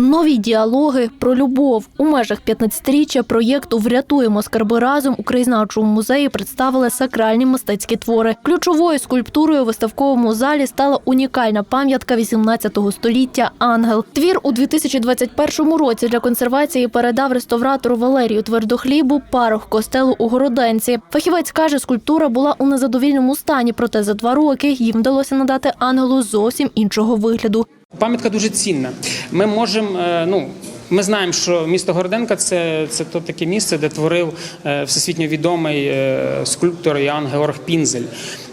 Нові діалоги про любов у межах 15-річчя проєкту Врятуємо скарби разом у краєзнавчому музеї представили сакральні мистецькі твори. Ключовою скульптурою у виставковому залі стала унікальна пам'ятка 18 століття Ангел. Твір у 2021 році для консервації передав реставратору Валерію Твердохлібу парох костелу у Городенці. Фахівець каже, скульптура була у незадовільному стані, проте за два роки їм вдалося надати ангелу зовсім іншого вигляду. Пам'ятка дуже цінна. Ми можемо, е, ну. Ми знаємо, що місто Городенка це, це то таке місце, де творив е, всесвітньо відомий е, скульптор Іоанн Георг Пінзель.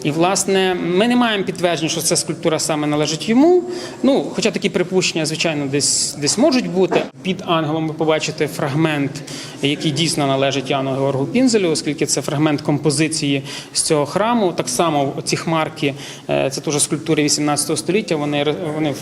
І, власне, ми не маємо підтвердження, що ця скульптура саме належить йому. Ну, хоча такі припущення, звичайно, десь, десь можуть бути. Під ангелом ви побачите фрагмент, який дійсно належить Іоанну Георгу Пінзелю, оскільки це фрагмент композиції з цього храму. Так само ці хмарки, е, це теж скульптури 18 століття. Вони, вони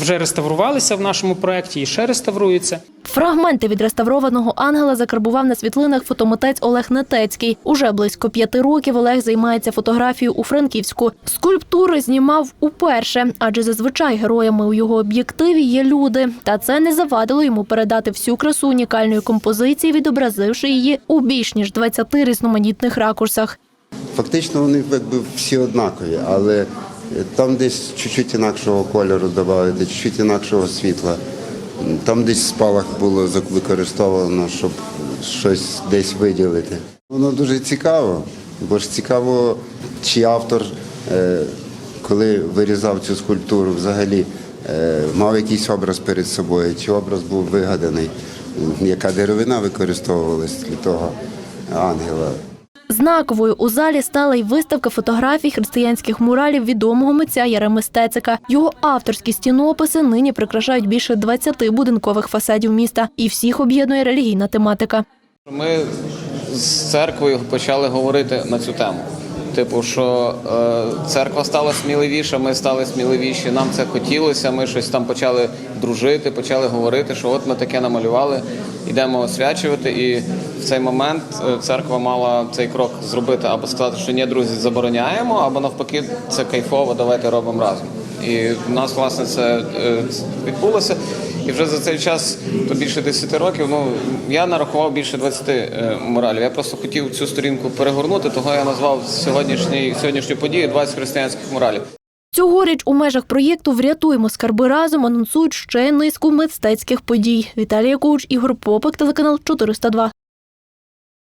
вже реставрувалися в нашому проєкті і ще реставруються. Фрагменти від реставрованого ангела закарбував на світлинах фотомитець Олег Нетецький. Уже близько п'яти років Олег займається фотографією у Франківську. Скульптури знімав уперше, адже зазвичай героями у його об'єктиві є люди. Та це не завадило йому передати всю красу унікальної композиції, відобразивши її у більш ніж 20 різноманітних ракурсах. Фактично вони якби всі однакові, але там десь чуть-чуть інакшого кольору додати, чуть-чуть інакшого світла. Там десь спалах було використовано, щоб щось десь виділити. Воно дуже цікаво, бо ж цікаво, чи автор, е, коли вирізав цю скульптуру, взагалі е, мав якийсь образ перед собою, чи образ був вигаданий, яка деревина використовувалась для того ангела. Знаковою у залі стала й виставка фотографій християнських муралів відомого митця Яреми Стецика. Його авторські стінописи нині прикрашають більше 20 будинкових фасадів міста, і всіх об'єднує релігійна тематика. Ми з церквою почали говорити на цю тему. Типу, що е, церква стала сміливіша, ми стали сміливіші. Нам це хотілося. Ми щось там почали дружити, почали говорити, що от ми таке намалювали, йдемо освячувати. І в цей момент е, церква мала цей крок зробити або сказати, що ні, друзі, забороняємо, або навпаки, це кайфово, давайте робимо разом. І в нас власне це е, відбулося. І вже за цей час, то більше 10 років, ну я нарахував більше 20 е, моралів. Я просто хотів цю сторінку перегорнути, того я назвав сьогоднішній сьогоднішню подію 20 християнських моралів. Цьогоріч у межах проєкту Врятуємо скарби разом анонсують ще низку мистецьких подій. Віталія Куч, Ігор Попик, телеканал 402.